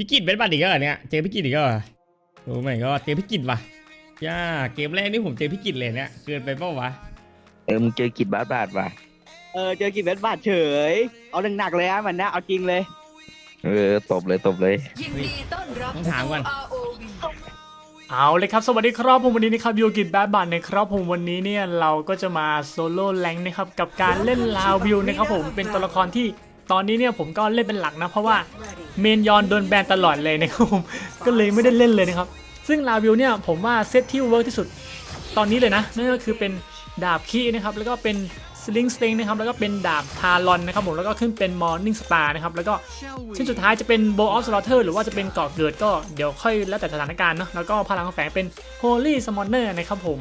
พี่กิจเป็นบัตรอีกแล้วเหรอเนี่ยเจอพี่กิจอีกแล้วเหรอโอ้ไม่ก็เจอพี่กิจว่ะย่าเกมแรกนี่ผมเจอพี่กิจเลยเนี่ยเกินไปเปล่าวะเออมึงเจอกิจบาสบาทว่ะเออเจอกี่เม็ดบาทเฉย เอาหนักๆเลยอะมันนะเอาจริงเลย เออตบเลยตบเลย ยินดีต้อนรับต้องถามก่อน สู่ ROV เอาเลยครับ สวัสดีครับผมวันนี้นะครับยูกิแบดบัตนะครับผมวันนี้เนี่ยเราก็จะมาโซโล่แรงค์นะครับกับการเล่นลาววิวนะครับผมเป็นตัวละครที่ ตอนนี้เนี่ยผมก็เล่นเป็นหลักนะ เพราะว่าเมนยอนโดนแบนตลอดเลยนะครับผมก็เลยไม่ได้เล่นเลยนะครับ ซึ่งลาวิวเนี่ยผมว่าเซตที่เวิร์กที่สุดตอนนี้เลยนะ นั่นก็คือเป็นดาบคีนะครับ แล้วก็เป็นสลิงสเตงนะครับ แล้วก็เป็นดาบทารอนนะครับผม แล้วก็ขึ้นเป็นมอร์นิ่งสตาร์นะครับ แล้วก็ชิ้นสุดท้ายจะเป็น Bow of Slaughter หรือว่าจะเป็นเกาะเกิดก็เดี๋ยวค่อยแล้วแต่สถานการณ์เนาะ แล้วก็พลังแฝงเป็น Holy Summoner นะครับผม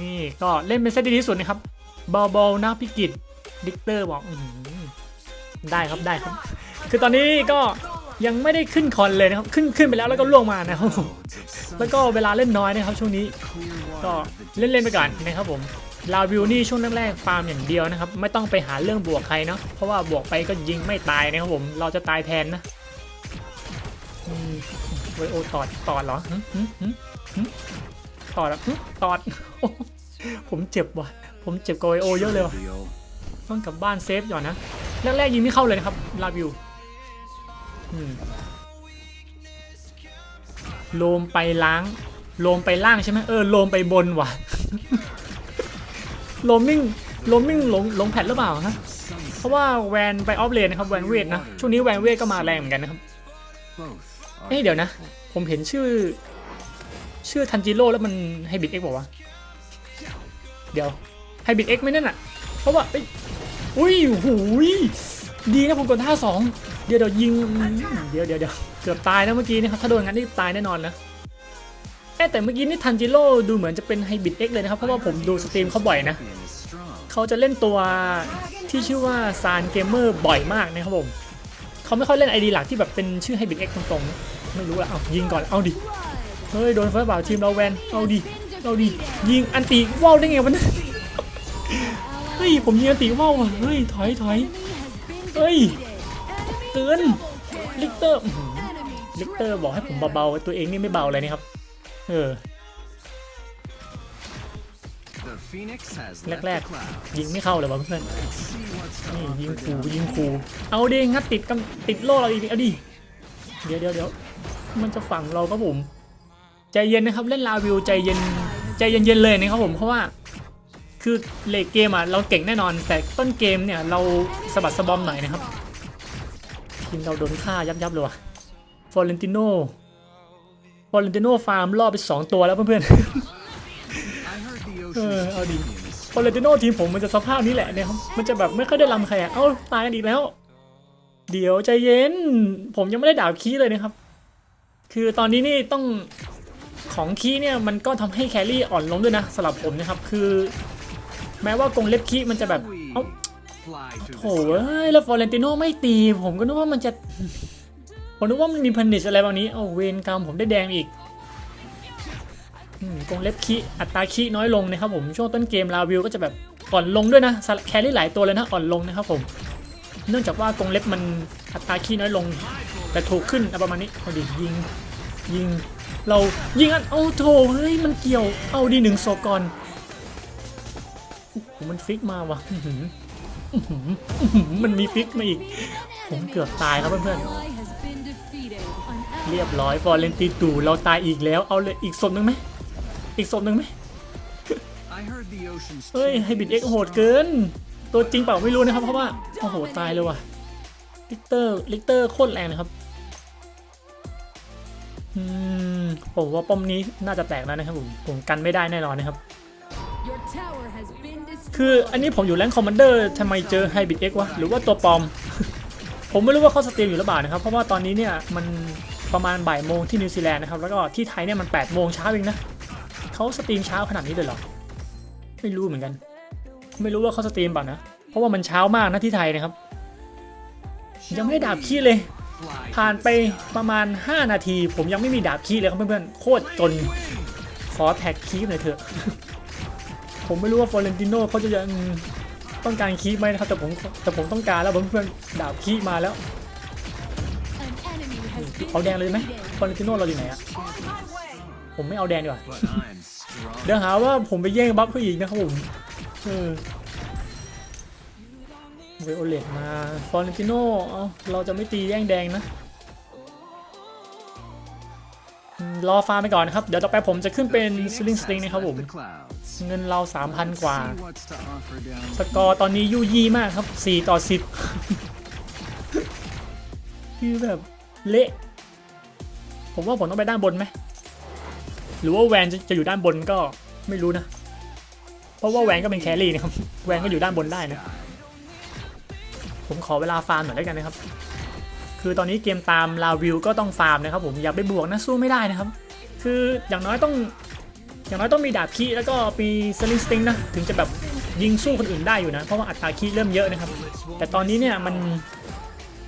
นี่ก็เล่นเป็นเซตดีที่สุดนะครับเบาๆนะพี่กิตดิกเตอร์บอกอื ได้ครับได้ครับ คือตอนนี้ก็ยังไม่ได้ขึ้นคอนเลยนะครับ ขึ้นขึ้นไปแล้วแล้วก็ล่วงมานะครับผมแล้วก็เวลาเล่นน้อยนะครับช่วงนี้ ก็เล่นๆไปก่อนนะครับผมลาวิวนี่ช่วงแรกๆฟาร์มอย่างเดียวนะครับ ไม่ต้องไปหาเรื่องบวกใครเนาะเพราะว่าบวกไปก็ยิงไม่ตายนะครับผม เราจะตายแทนนะอืมไวโอตอดตอดเหรอหึหึหึตอดอะตอดผมเจ็บว่ะ ผมเจ็บกับไวโอเยอะเลยว่ะ ต้องกลับบ้านเซฟก่อนนะแรกๆยิงไม่เข้าเลยนะครับลาวิวอืมโลมไปล้าง โลมไปล่างใช่ไหมเออโลมไปบนว่ะโลมมิ่งโลมมิ่งหลงหลงแพทหรือเปล่าฮะเพราะว่าแวนไปออฟเลนนะครับแวนเวทนะช่วงนี้แวนเวทก็มาแรงเหมือนกันนะครับเอ้ยเดี๋ยวนะ ผมเห็นชื่อ ชื่อทันจิโร่แล้วมันไฮบิดเอ็กบอกว่าเดี๋ยวไฮบิดเอ็กไม่นั่นอะ เพราะว่าอุ้ยหูยดีนะผมกดท่าสองเดี๋ยวเดี๋ยวยิงเดี๋ยวเดี๋ยวเดี๋ยวเกือบตายนะเมื่อกี้นี่ครับถ้าโดนงั้นนี่ตายแน่นอนนะแต่เมื่อกี้นี่ทันจิโร่ดูเหมือนจะเป็นไฮบิดเอ็กเลยนะครับเพราะว่าผมดูสตรีมเขาบ่อยนะเขาจะเล่นตัวที่ชื่อว่าซานเกมเมอร์บ่อยมากนะครับผมเขาไม่ค่อยเล่นไอดีหลักที่แบบเป็นชื่อไฮบิดเอ็กตรงๆ ไม่รู้ละเอายิงก่อนเอาดิเฮ้ยโดนเฟิร์สบ่าวทีมเราแวนเอาดิเอาดิยิงอันติว่าวได้ไงวะเนี่ย ฮ้ย ผมยิงอันติว่าวอะเฮ้ย ถอยถอยเฮ้ยเตือนลิกเตอร์ลิกเตอร์บอกให้ผมเบาๆ ตัวเองนี่ไม่เบาเลยนะครับ เออ แรกๆ ยิงไม่เข้าเลยวะเพื่อนนี่ยิงขู่ยิงขู่เอาดิงัดติดกำติดโล่เราอีกเอาดิ เดี๋ยวเดี๋ยวเดี๋ยวมันจะฝังเราครับผม ใจเย็นนะครับเล่นลาวิวใจเย็นใจเย็นๆเลยนะครับผมเพราะว่า คือเลกเกมอะเราเก่งแน่นอน แต่ต้นเกมเนี่ยเราสะบัดสะบอมหน่อยนะครับทีมเราโดนฆ่ายับยับเลยว่ะฟอร์เรนติโนฟอร์เรนติโนฟาร์มล่อไปสองตัวแล้วเพื่อนๆเออเอาดิพอเลติโนทีมผมมันจะสภาพนี้แหละเนี่ยครับมันจะแบบไม่ค่อยได้ลำใครอะเอ้าตายกันอีกแล้ว เดี๋ยวใจเย็น ผมยังไม่ได้ด่าคีเลยนะครับ คือตอนนี้นี่ต้องของคีเนี่ยมันก็ทำให้แครี่อ่อนลงด้วยนะสำหรับผมนะครับ คือ แม้ว่ากงเล็บคีมันจะแบบเอ้าโถเอ้ยแล้วฟอเรนติโนไม่ตี ผมก็นึกว่ามันจะ ผมนึกว่ามันมีพันิชอะไรบางนี้เอาเวนกรรมผมได้แดงอีกกงเล็บคีอัตราคีน้อยลงนะครับผมช่วงต้นเกมลาวิวก็จะแบบอ่อนลงด้วยนะแครี่หลายตัวเลยนะอ่อนลงนะครับผมเนื่องจากว่ากงเล็บมันอัตราคีน้อยลง แต่ถูกขึ้นประมาณนี้เอาดิยิงยิง เรายิงอันเอาโถเฮ้ยมันเกี่ยวเอาดีหนึ่งศพก่อน มันฟิกมาวะมันมีฟิกมาอีก ผมเกือบตายครับเพื่อนๆเรียบร้อยฟอร์เรนติตูเราตายอีกแล้วเอาเลยอีกศพหนึ่งไหมอีกศพหนึ่งไหมเฮ้ยไฮบิดเอ็กโหดเกิน ตัวจริงเปล่าไม่รู้นะครับ เพราะว่าโอ้โหตายเลยว่ะลิกเตอร์ลิกเตอร์โคตรแรงนะครับอืมผมว่าป้อมนี้น่าจะแตกแล้วนะครับผมผมกันไม่ได้แน่นอนนะครับ คืออันนี้ผมอยู่แรงคอมมานเดอร์ทำไมเจอไฮบิดเอ็กวะ หรือว่าตัวปลอม ผมไม่รู้ว่าเขาสตรีมอยู่หรือเปล่านะครับ เพราะว่าตอนนี้เนี่ยมันประมาณบ่ายโมงที่นิวซีแลนด์นะครับ แล้วก็ที่ไทยเนี่ยมัน8ปดโมงเช้าเองนะเขาสตรีมเช้าขนาดนี้เลยเหรอ ไม่รู้เหมือนกัน ไม่รู้ว่าเขาสตรีมเปล่านะ เพราะว่ามันเช้ามากนะที่ไทยนะครับ ยังไม่ได้ดาบขี้เลย ผ่านไปประมาณ 5 นาที ผมยังไม่มีดาบขี้เลยครับเพื่อนๆ โคตรจน ขอแท็กคีหน่อยเถอะ ผมไม่รู้ว่าฟอร์เรนติโนเขาจะยังต้องการคีไหมนะครับแต่ผมแต่ผมต้องการแล้วเพื่อนๆดาบขี้มาแล้วเอาแดงเลยไหมฟอร์เรนติโนเราอยู่ไหนอะผมไม่เอาแดงดีกว่าเดี๋ยวหาว่าผมไปแย่งบัฟเขาอีกนะครับผมเออเวโอเลตมาฟอร์เรนติโนเอาเราจะไม่ตีแย่งแดงนะ รอฟาร์มไปก่อนนะครับ เดี๋ยวต่อไปผมจะขึ้นเป็น The สลิงสติงนะครับผม เงินเรา 3,000 กว่า สกอร์ตอนนี้ยูยี่มากครับ 4 ต่อ 10 คือแบบ เละ ผมว่าผมต้องไปด้านบนไหม หรือว่าแวนจะจะอยู่ด้านบนก็ไม่รู้นะ เพราะว่าแวนก็เป็นแครี่นะครับ แวนก็อยู่ด้านบนได้นะ ผมขอเวลาฟาร์มหน่อยแล้วกันนะครับ คือตอนนี้เกมตามลาวิวก็ต้องฟาร์มนะครับผมอย่าไปบวกนะสู้ไม่ได้นะครับ คืออย่างน้อยต้องอย่างน้อยต้องมีดาบคีแล้วก็มีสลิงสติงนะถึงจะแบบยิงสู้คนอื่นได้อยู่นะ เพราะว่าอัตราคีเริ่มเยอะนะครับ แต่ตอนนี้เนี่ยมัน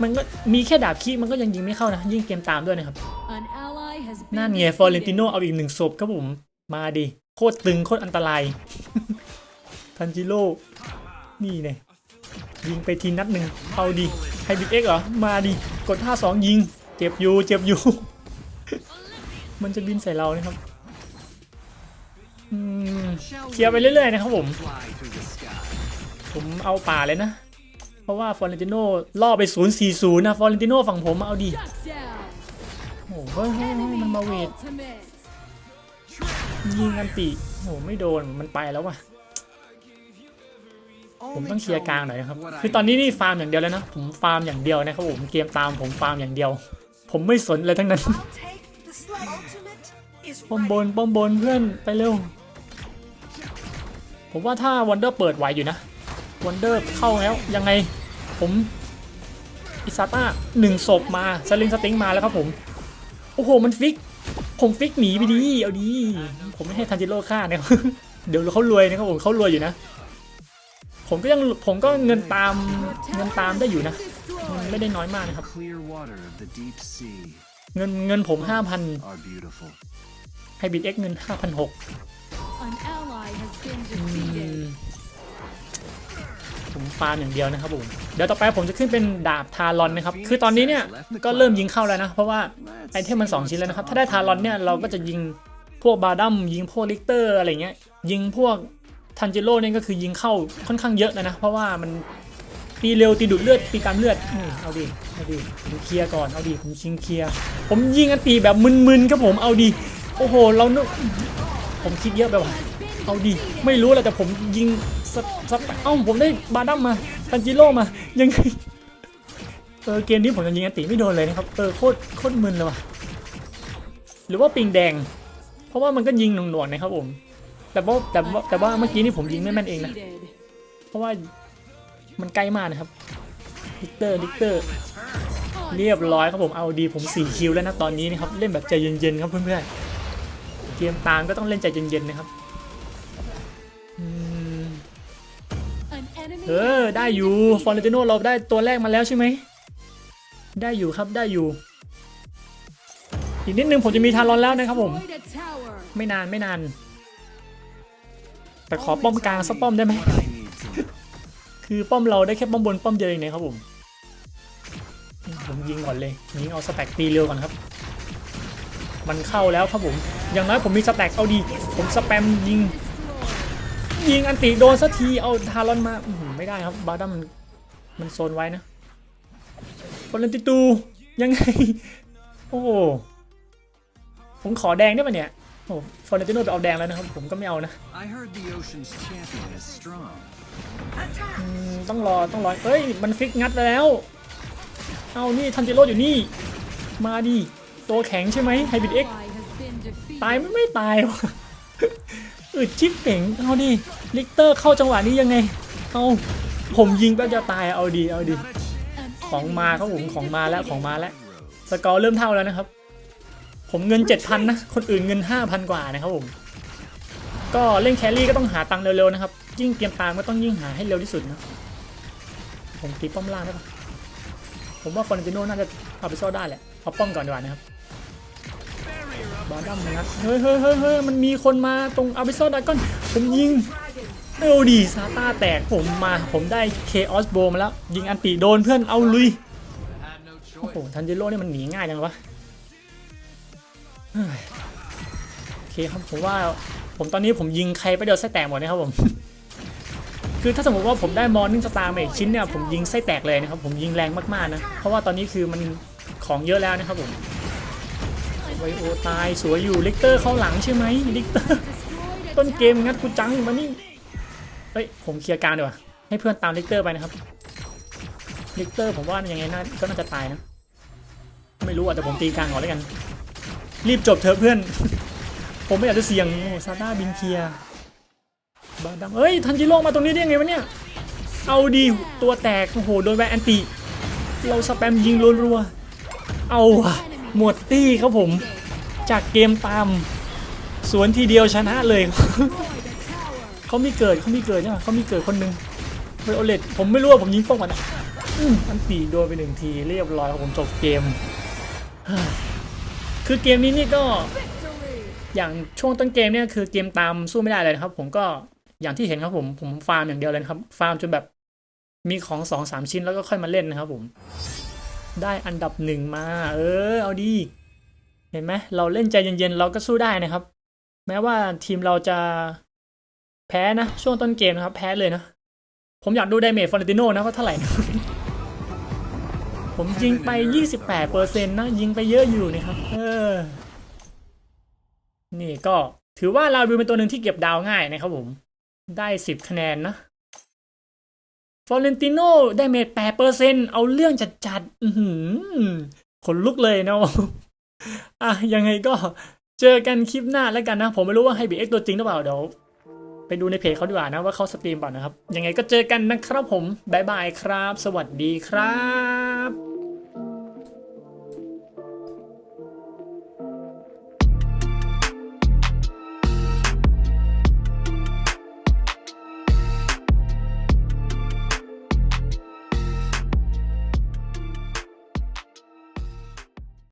มันก็มีแค่ดาบคีมันก็ยังยิงไม่เข้านะ ยิ่งเกมตามด้วยนะครับ An ally has นั่น been ไงฟอร์เรนติโนเอาอีกหนึ่งศพครับผมมาดิโคตรตึงโคตรอันตรายทันจิโร่นี่เนี่ยยิงไปทีนัดหนึ่งเอาดิไฮบิกเอ็กเหรอมาดิ กดท่าสองยิง เจ็บอยู่เจ็บอยู่ มันจะบินใส่เรานะครับเคลียร์ไปเรื่อยๆนะครับผม ผมเอาป่าเลยนะ เพราะว่าฟอร์เรนติโน่ล่อไป 0-4-0 นะ ฟอร์เรนติโน่ฝั่งผมเอาดิ shut down. โอ้โหเฮ้ยมันมาเวทยิงกันติโอ้โหไม่โดนมันไปแล้วว่ะ ผมต้องเคลียร์กลางหน่อยนะครับ คือตอนนี้นี่ฟาร์มอย่างเดียวแล้วนะ ผมฟาร์มอย่างเดียวนะครับผมเกมตามผมฟาร์มอย่างเดียว ผมไม่สนเลยทั้งนั้นป้อมบนป้อมบนเพื่อนไปเร็ว ผมว่าถ้าวันเดอร์เปิดไหวอยู่นะวันเดอร์เข้าแล้วยังไงผมอิซาต้าหนึ่งศพมาสลิงสติงมาแล้วครับผม โอ้โหมันฟิก ผมฟิกหนีไปดีเอาดี ผมไม่ให้ทันจิโร่ฆ่านะครับเดี๋ยวเขารวยนะครับผมเขารวยอยู่นะ ผมก็ยังผมก็เงินตามเงินตามได้อยู่นะ ไม่ได้น้อยมากนะครับ เงินเงินผม 5,000 are beautiful. ไฮบิดเอ็กเงิน 5,600 An ally has been อื defeated. มผมฟาร์มอย่างเดียวนะครับผมเดี๋ยวต่อไปผมจะขึ้นเป็นดาบทารอนนะครับ คือตอนนี้เนี่ยก็เริ่มยิงเข้าแล้วนะ เพราะว่าไอเทมมัน 2 ชิ้นแล้วนะครับ ถ้าได้ทารอนเนี่ยเราก็จะยิงพวกบาดัมยิงพวกลิกเตอร์อะไรเงี้ยยิงพวก ทันจิโร่เนี่ยก็คือยิงเข้าค่อนข้างเยอะแล้วนะ เพราะว่ามันตีเร็วตีดูดเลือดตีตามเลือดอืมเอาดิเอาดิผมเคลียร์ก่อนเอาดิผมชิงเคลียร์ผมยิงอันตีแบบมึนๆครับผมเอาดิโอ้โหเรานึกผมคิดเยอะไปว่ะเอาดิไม่รู้แหละแต่ผมยิงสกสกเอ้าผมได้บาดัมมาทันจิโร่มายังไงเออเกมนี้ผมยังยิงอันติไม่โดนเลยนะครับเออโคตรโคตรมึนเลยว่ะหรือว่าปิงแดง เพราะว่ามันก็ยิงหน่วงๆนะครับผม แต่ว่าแต่ว่าแต่ว่าเมื่อกี้นี่ผมยิงไม่แม่นเองนะ Defeated. เพราะว่ามันใกล้มากนะครับลิกเตอร์ลิกเตอร์เรียบร้อยครับผมเอาดีผม4คิวแล้วนะตอนนี้นะครับเล่นแบบใจเย็นๆครับเพื่อนๆเกมตามก็ต้องเล่นใจเย็นๆนะครับอืม An enemy เออ has ได้ been อยู่ defeated. ฟอร์เรนติโนเราได้ตัวแรกมาแล้วใช่ไหมได้อยู่ครับได้อยู่ อีกนิดนึงผมจะมีทารอนแล้วนะครับผม Destroyed a tower. ไม่นานไม่นาน แต่ขอป้อมกลางสักป้อมได้ไหมคือป้อมเราได้แค่ป้อมบนป้อมเดียวเองนะครับผมผมยิงก่อนเลยยิงเอาสแต็กตีเร็วก่อนครับ มันเข้าแล้วครับผม อย่างน้อยผมมีสแต็กเอาดี ผมสแปมยิง ยิงอันติโดนสักทีเอาทารอนมาไม่ได้ครับบาดัมมันมันโซนไว้นะฟอนติตูยังไง โอ้ผมขอแดงได้ปะเนี่ย โอ้ฟอร์เรนติโนไปเอาแดงแล้วนะครับ ผมก็ไม่เอานะ I heard the ocean's champion is strong. อืมต้องรอต้องรอ เอ้ย มันฟิกงัดแล้ว เอานี่ทันจิโร่อยู่นี่ มาดิตัวแข็งใช่ไหมไฮบิดเอ็ก Ally has been defeated. ตายไม่ไม่ตายวะอึดชิปเป่งเอาดิลิกเตอร์เข้าจังหวะนี้ยังไง เอาผมยิงแป๊บเดียวตายเอาดีเอาดี An ของ enemy มา has ครับผม been ของมาแล้วของ defeated. มาแล้ว สกอร์เริ่มเท่าแล้วนะครับ ผมเงิน 7,000 นะ คนอื่นเงิน 5,000 กว่านะครับผม ก็เล่นแครี่ก็ต้องหาตังค์เร็วๆนะครับ ยิ่งเกมตามก็ต้องยิ่งหาให้เร็วที่สุดนะ ผมตีป้อมล่างได้ปะผมว่าฟอร์นติโนน่าจะเอาไปซ่อได้แหละ เอาป้อมก่อนดีกว่านะครับบาดัมนะเฮ้ยเฮ้ยเฮ้ยเฮ้ยมันมีคนมาตรงอาบิโซดากอนผมยิงเอลดีซาต้าแตกผมมาผมได้เคออสโบมาแล้ว ยิงอันติโดนเพื่อนเอาลุย โอ้โหทันเจโร่เนี่ยมันหนีง่ายจังวะฮ้ย โอเคครับผมว่าผมตอนนี้ผมยิงใครไปเดียวไส้แตกหมดนะครับผม คือถ้าสมมติว่าผมได้มอร์นิ่งสตาร์มาอีกชิ้นเนี่ยผมยิงไส้แตกเลยนะครับผมยิงแรงมากๆนะ เพราะว่าตอนนี้คือมันของเยอะแล้วนะครับผมไวโอตายสวยอยู่ลิกเตอร์เข้าหลังใช่ไหมลิกเตอร์ต้นเกมงัดกูจังมานี่เฮ้ยผมเคลียร์กางดีกว่าให้เพื่อนตามลิกเตอร์ไปนะครับลิกเตอร์ผมว่ายังไงน่าก็น่าจะตายนะ ไม่รู้อะแต่ผมตีกลางก่อนแล้วกัน รีบจบเถอะเพื่อน ผมไม่อยากจะเสี่ยงโอ้ซาด้าบินเคียร์บาดัมเฮ้ย ทันจิโร่มาตรงนี้ได้ยังไงวะเนี่ย เอาดีตัวแตก โอ้โห โดนแวนแอนติ เราสแปมยิงรัวๆ เอาว่ะหมดตี้ครับผม จากเกมตาม สวนทีเดียวชนะเลย เขามีเกิดเขามีเกิดใช่ไหมเขามีเกิดคนหนึ่งเวโอเลตผมไม่รู้ว่าผมยิงป้องกันอะอันตีโดนไปหนึ่งทีเรียบร้อยครับผมจบเกม คือเกมนี้นี่ก็อย่างช่วงต้นเกมเนี่ยคือเกมตามสู้ไม่ได้เลยนะครับ ผมก็อย่างที่เห็นครับผมผมฟาร์มอย่างเดียวเลยครับฟาร์มจนแบบมีของสองสามชิ้นแล้วก็ค่อยมาเล่นนะครับผมได้อันดับหนึ่งมา เออ เอาดี เห็นไหมเราเล่นใจเย็นๆ เราก็สู้ได้นะครับ แม้ว่าทีมเราจะแพ้นะ ช่วงต้นเกมนะครับ แพ้เลยนะ ผมอยากดูไดเมจฟอร์เรนติโนนะว่าเท่าไหร่นะ ผมยิงไป 28เปอร์เซ็นต์นะยิงไปเยอะอยู่นะครับ เออ นี่ก็ถือว่าลาวิวเป็นตัวหนึ่งที่เก็บดาวง่ายนะครับผม ได้ 10 คะแนนนะฟอร์เรนติโนได้เมจ8เปอร์เซ็นต์เอาเรื่องจัดๆอือหือขนลุกเลยนะอะยังไงก็เจอกันคลิปหน้าแล้วกันนะ ผมไม่รู้ว่าให้บีเอ็กตัวจริงหรือเปล่าเดี๋ยวไปดูในเพจเขาดีกว่านะว่าเขาสตรีมเปล่านะครับ ยังไงก็เจอกันนะครับผมบายบายครับ สวัสดีครับ